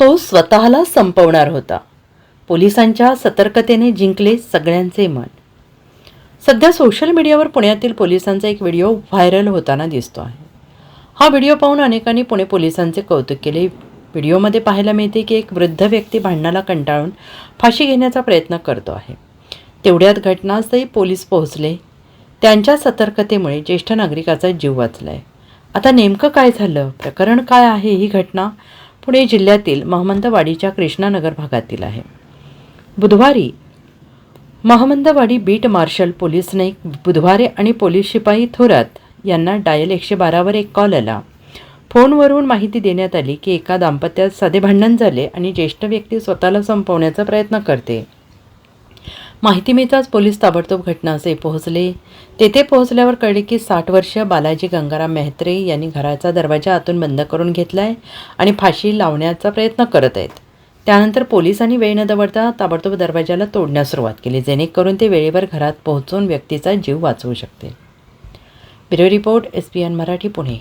तो स्वतःला संपवणार होता. पोलिसांच्या सतर्कतेने जिंकले सगळ्यांचे मन. सध्या सोशल मीडियावर पुण्यातील पोलिसांचा एक व्हिडिओ व्हायरल होताना दिसतो आहे. हा व्हिडिओ पाहून अनेकांनी पुणे पोलिसांचे कौतुक केले. व्हिडिओमध्ये पाहायला मिळते की एक वृद्ध व्यक्ती भांडणाला कंटाळून फाशी घेण्याचा प्रयत्न करतो आहे. तेवढ्यात घटनास्थळी पोलीस पोहोचले. त्यांच्या सतर्कतेमुळे ज्येष्ठ नागरिकाचा जीव वाचला आहे आता नेमकं काय झालं? प्रकरण काय आहे ही घटना? पुणे जिल्ह्यातील महमंतवाडीच्या कृष्णानगर भागातील आहे. बुधवारी Mahamadwadi beat marshal police Naik Budhware आणि पोलीस शिपाई थोरात यांना डायल एकशे बारावर एक कॉल आला. फोनवरून माहिती देण्यात आली की एका दाम्पत्यात साधे भांडण झाले आणि ज्येष्ठ व्यक्ती स्वतःला संपवण्याचा प्रयत्न करते. माहिती मिळताच पोलीस ताबडतोब घटनास्थळी पोहोचले. तेथे पोहोचल्यावर कळले की साठ वर्ष बालाजी गंगाराम मेहत्रे यांनी घराचा दरवाजा आतून बंद करून घेतलाय आणि फाशी लावण्याचा प्रयत्न करत आहेत. त्यानंतर पोलिसांनी वेळ न दवडता ताबडतोब दरवाजाला तोडण्यास सुरुवात केली जेणेकरून ते वेळेवर घरात पोहोचून व्यक्तीचा जीव वाचवू शकते bureau report S P N Marathi Pune.